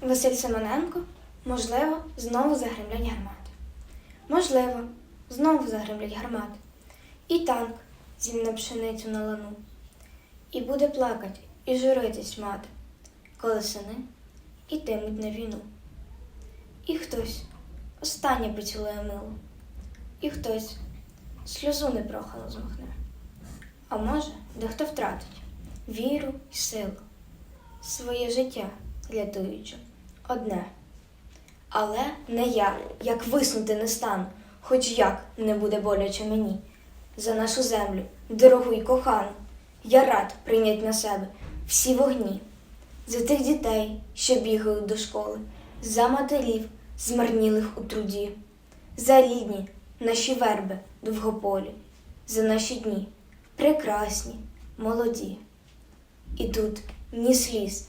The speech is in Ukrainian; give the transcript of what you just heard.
Василь Семененко, можливо, знову загремлять гармати. Можливо, знову загремлять гармати. І танк зімне пшеницю на лану. І буде плакать, і журитись мати, коли сини ітимуть на війну. І хтось останнє поцілує мило, і хтось сльозу непрохано змахне. А може, дехто втратить віру й силу, своє життя рятуючи одне. Але не я, як виснути не стану, хоч як не буде боляче мені. За нашу землю, дорогу й кохану, я рад прийнять на себе всі вогні. За тих дітей, що бігають до школи, за матерів, змарнілих у труді, за рідні наші верби довгополі, за наші дні прекрасні, молоді. І тут ні сліз,